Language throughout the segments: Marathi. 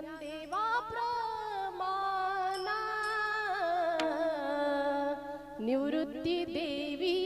देवा प्रमाना निवृत्ती देवी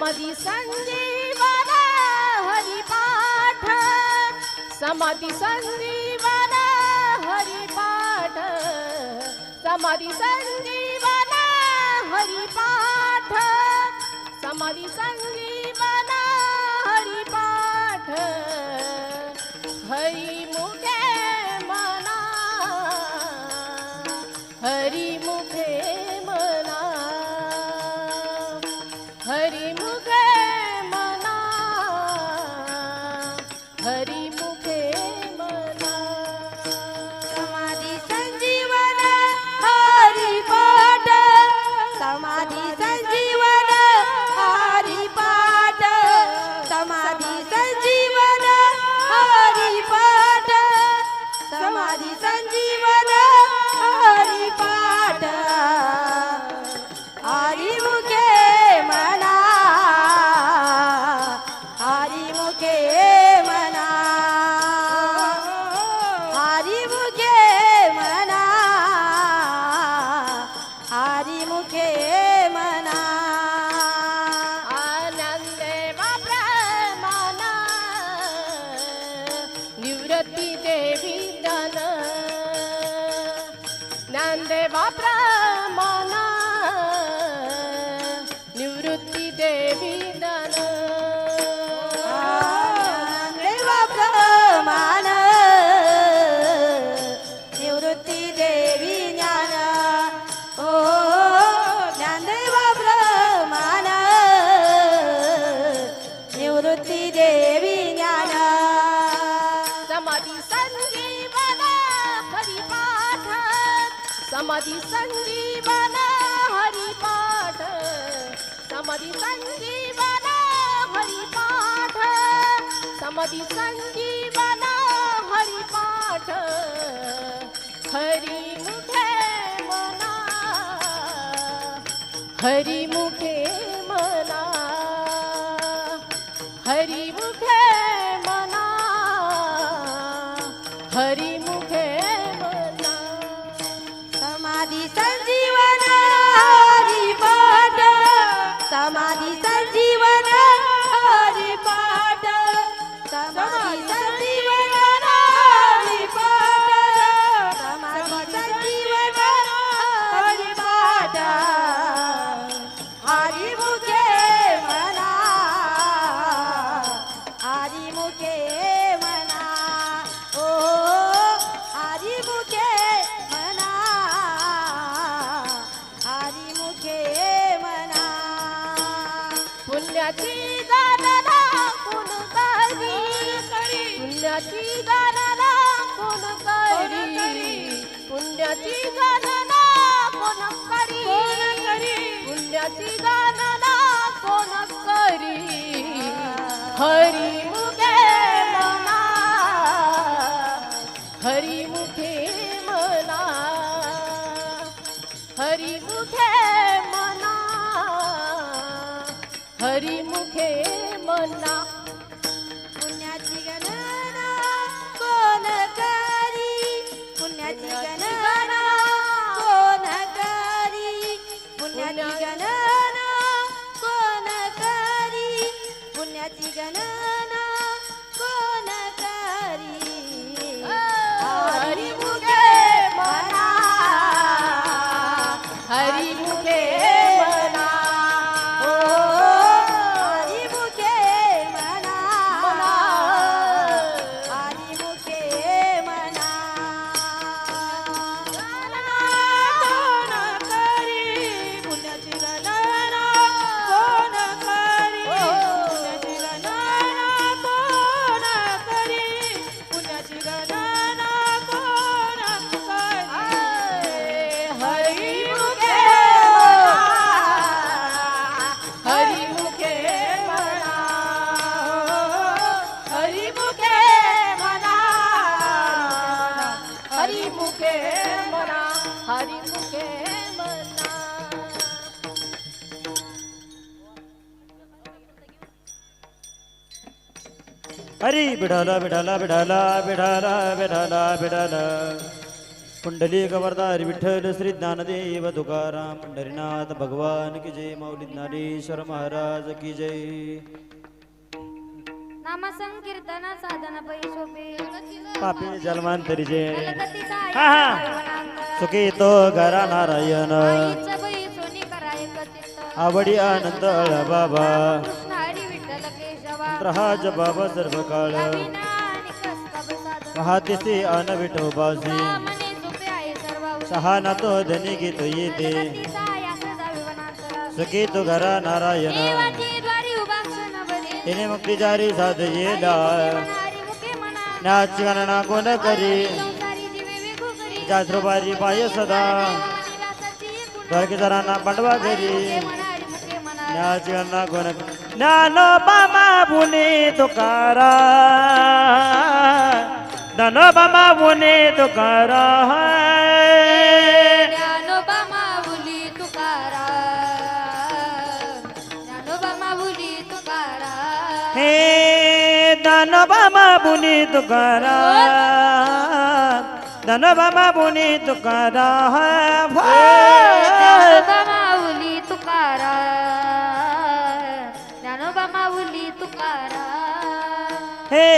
समधी संजीवन हरिपाठ. समाधी संजीवन हरिपाठ. समाधी संजीवन हरिपाठ. समाधी संजीवन हरिपाठ. समाधी संजीवना हरिपाठ. समाधी संजीवना हरिपाठ. समाधी संजीवना हरिपाठ. हरी मुखे मना. हरी मुखे मना. हरी मुखे God. अतिदानना कोण करी? हरी अरे बिढाला बिढाला बिढाला बिढाला बिढाला बिढाला पुंडली गवर्धार विठ्ठल श्री ज्ञानदेव तुकाराम पंढरीनाथ भगवान की जय मौली ज्ञानेश्वर महाराज की जय. पापी जलमान तरी जय हा हा. सुखी तो घरा नारायण. आवडी आनंद बाबा. राहा जबाबा सर्व काळ पहातेसी आन विठोबासी शहाना तो धनी घेतो येते। सखी तो घरा नारायण। तिने मुक्ती जारी साध येला नाची गणना कोण करी? जात्रोबारी पाय सदा। द्वारकेदारांना पांडवा घरी। ज्ञाना गुण ज्ञानोबामा बुने तुकारा। ज्ञानोबामा बुने तुकारा। ज्ञानोबामा बुली तुकारा। ज्ञानोबामा बुली तुकारा। हे ज्ञानोबामा बुली तुकारा। ज्ञानोबामा बुली Tukaram.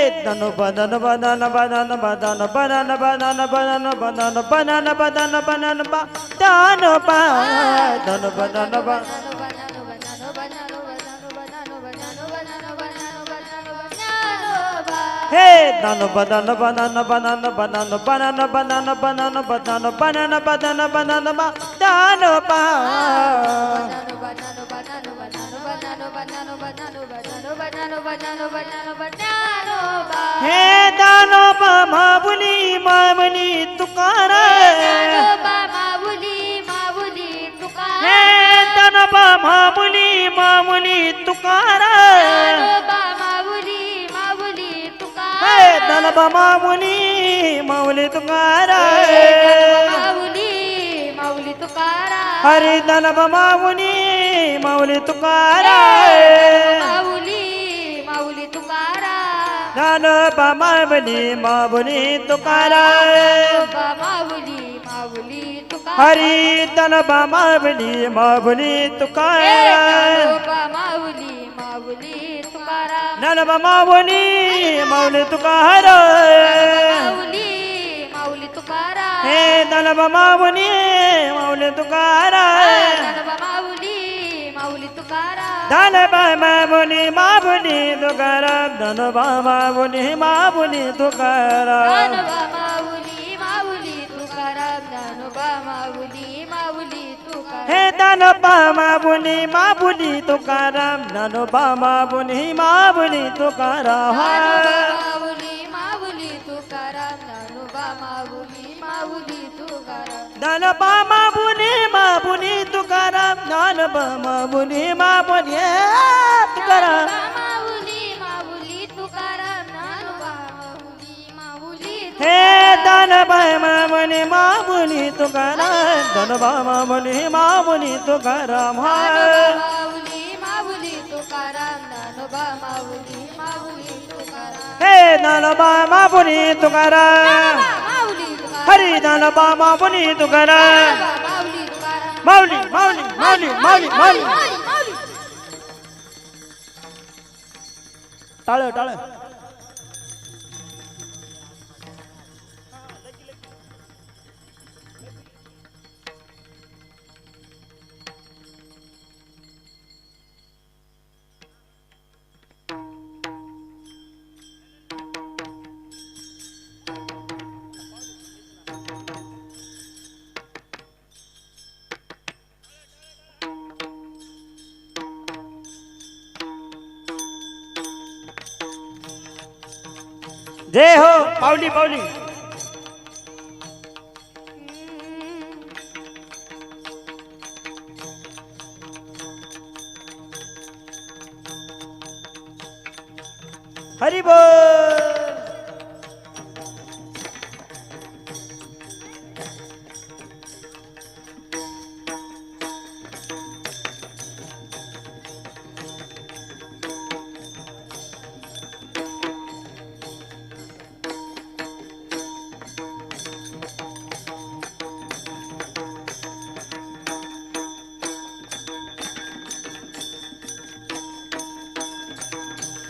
Banana banana banana banana banana banana banana banana banana banana banana banana banana banana banana banana Hey, banana, banana, banana, banana, banana, banana, banana, banana, banana, banana, banana, banana, banana, banana, banana, banana, हे दानोबा माऊली माऊली तुकार हे दानोबा माऊली माऊली तुकार हे दानोबा माऊली माऊली तुकार हरे दानोबा माऊली माऊली तुकार ज्ञान बामावली माऊली तुकाराम. माऊली माऊली हरी तन बामावली माऊली तुकाराम. माऊली माऊली तुकाराम ज्ञान बामावली माऊली तुकाराम. हे धनबा माऊली माऊली तुकाराम. माऊली तुकाराम. धनबा मामुनी मामुनी तुकाराम. धनबा मामुनी मामुनी तुकाराम. ज्ञानोबा माऊली माऊली तुकाराम. ज्ञानोबा माऊली हे धनबा मामुनी मामुनी तुकाराम. धनबा मामुनी मामुनी तुकाराम. ज्ञानोबा माबुनी माबुनी तुकाराम. ज्ञानोबा माबुनी माबुनी तुकाराम. हे दानबाय मामुनी मामुनी तुकाराम. दानबा मामुनी मामुनी तुकाराम. हे. दानबा मामुनी तुकाराम. હરિદાન બામા બની તુકારા માવલી માવલી માવલી માવલી માવલી. ટાળે ટાળે जय हो पावली पावली.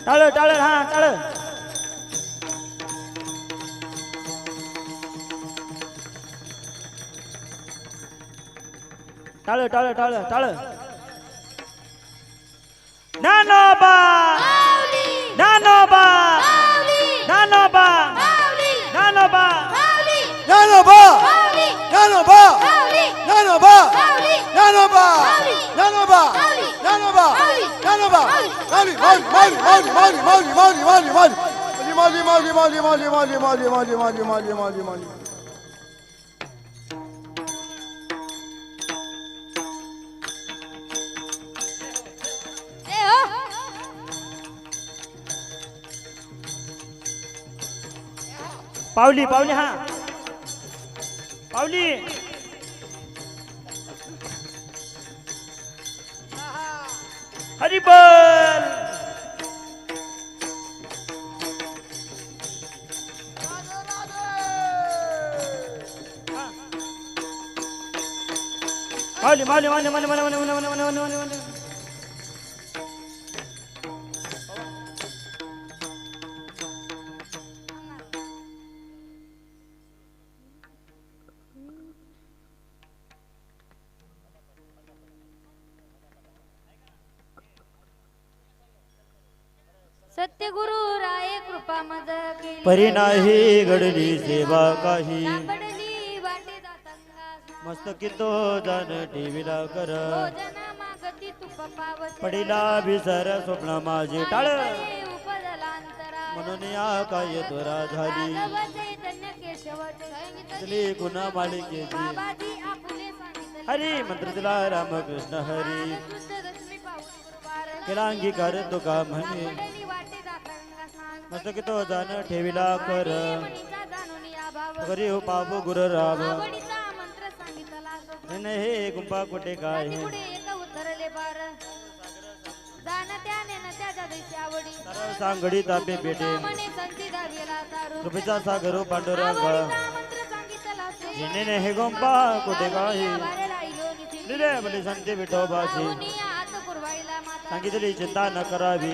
ટાળે ટાળે હા ટાળે ટાળે ટાળે ટાળે ટાળે ज्ञानोबा ज्ञानोबा ज्ञानोबा ज्ञानोबा ज्ञानोबा माऊली माऊली माऊली माऊली माऊली माऊली माऊली माऊली माऊली माऊली माऊली माऊली माऊली माऊली माऊली माऊली माऊली माऊली ए हो पावली पावली हा पावली हरी बोल माऊली माऊली माऊली माऊली माऊली माऊली माऊली माऊली माऊली परी नाही घडली सेवा काही. मस्त कितो जाण टीव्हीला कर. पडिला भिसर स्वप्न माझे टाळ. म्हणून या काय तुरा झाली. गुन्हा मालिकेची. हरी मंत्र दिला रामकृष्ण हरी. केला अंगीकार तुका म्हणे. मस्तकी तो दान ठेविला कर. घरी हो पाप गुर राम नाही हे गुंपा कुठे काय? सांगडी तापे पेटे कृपेचा सागर हो पांडुरंग. जिने हे गोंपा कुठे काही निरे भले संते विठोबाशी सांगितली चिंता न करावी.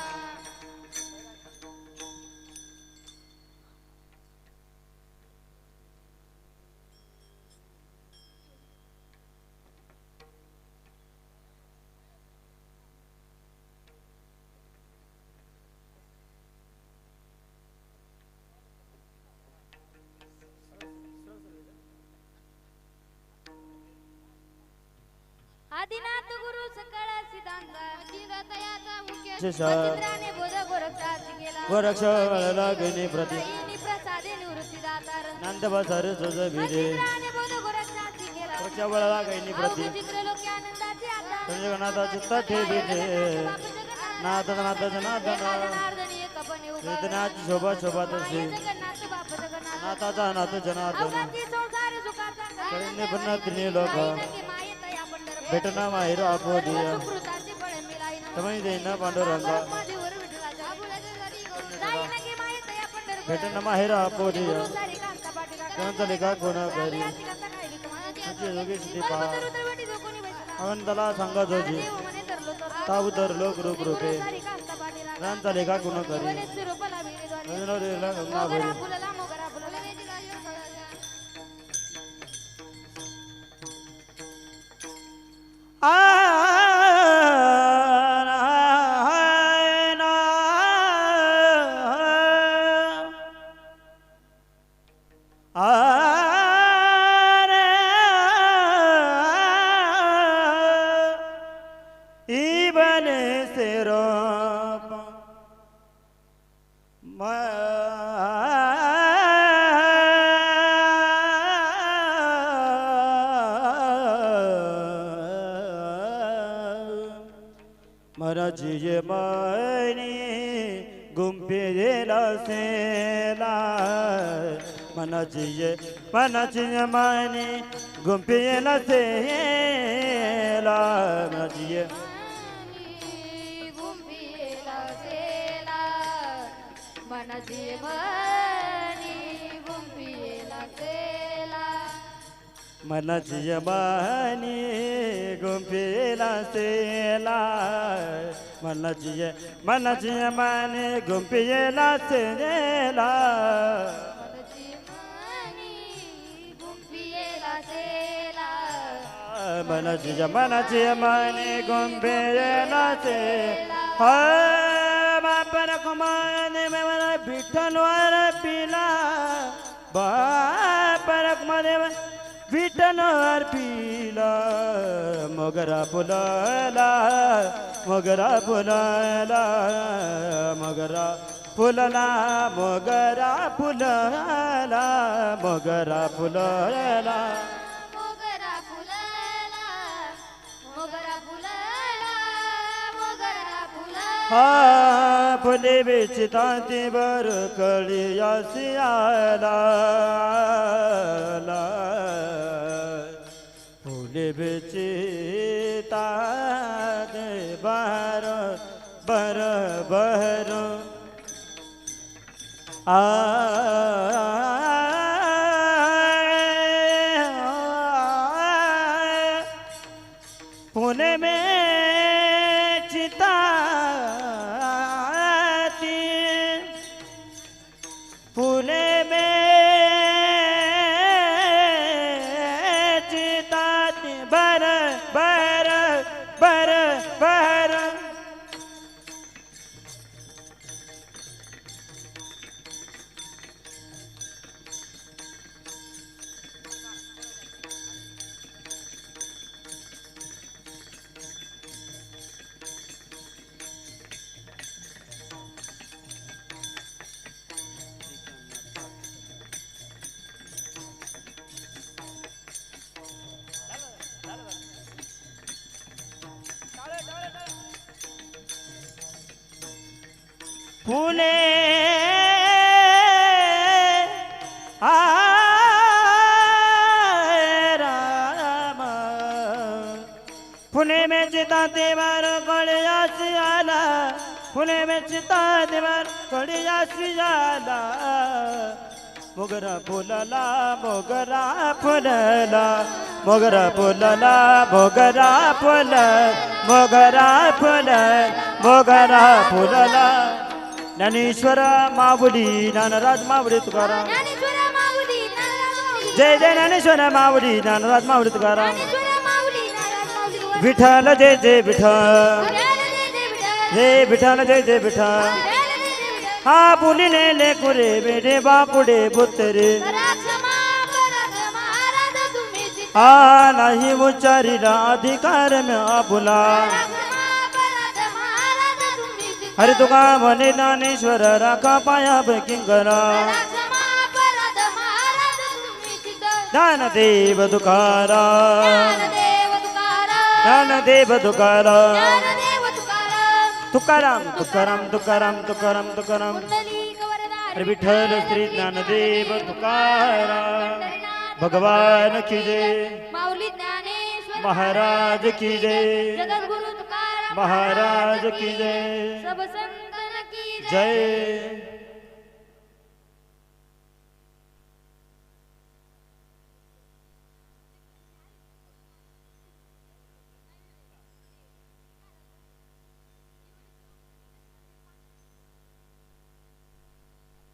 आदिनाथ गुरु सकळ सिद्धांत. चिरतयाचा मुख्य सचिंद्राने बोध गोरक्षास केला. गोरक्ष लागणे प्रति. दयेनी प्रसादे निवृत्तीदाता नंद बसर तुझ भिजे चिंद्राने बोध गोरक्षास केला. गोरक्षवळ लागणे प्रति. चित्र लोके आनंदाचे आता. चित्त ठेवी नाथ नाथ नाथ वेदनाची शोभा शोभा तसे नाथाचा नाथ जनार्दन. लोक. भेटना माहिरा बोधिया तमई देना पांडुरंगा। भेटना माहिरा बोधिया कोणता लेखा कोणा घरी योगेश दीपा अवंतला सांगा जोजी ताबू लोक रूप रूपे रांचा लेखा कोणा घरी रंजना भरी Marajiye mani gumpi de la sela. Manajiye manajiye mani मनाची ये मायनी गुंपेला सेला मनाची मनाची ये मायनी गुंपेला सेला मनाची मनी गुंफीला सेला मनाची मनाची मने गोंबेला ते बापर कुमाने में मला विठ्ठल वर पिला। बापर कुमाने विठ्ठल वर पिला मगरा फुलला मगरा फुलला मगरा फुलला मगरा फुलला मगरा फुलला. हा फुले बेचिता ते बर कळी आला फुले बेचिता ते बर बर बर आ पुणे राम। पुणे में चिता देवार गळ्यासी आला पुणे में चिता देवार गळ्यासी आला मोगरा फुलला मोगरा फुलला। मोगरा फुलला मोगरा फुल मोगरा फुल मोगरा फुलला। ज्ञानेश्वर माऊली ज्ञानराज माऊली तुकाराम. जय जय ज्ञानेश्वर माऊली ज्ञानराज माऊली तुकाराम. विठ्ठल जय जय विठ्ठल. जय विठ्ठल. हे जय जय विठ्ठल. हा पुलिने लेकुरे बेडे बापुडे पुत्रे. हा नाही उच्चारीला अधिकार मी आपुला हरि तुका म्हणे ज्ञानेश्वर राखा पाया किंकरा ज्ञानदेव तुकारा. ज्ञानदेव ज्ञानदेव तुकारा. तुकाराम तुकाराम तुकाराम तुकाराम तुकाराम. हरे विठ्ठल श्री ज्ञानदेव तुकाराम भगवान की जय. माऊली ज्ञानेश्वर महाराज की जय. जगद्गुरु महाराज की जय। सब संतन की जय। जय।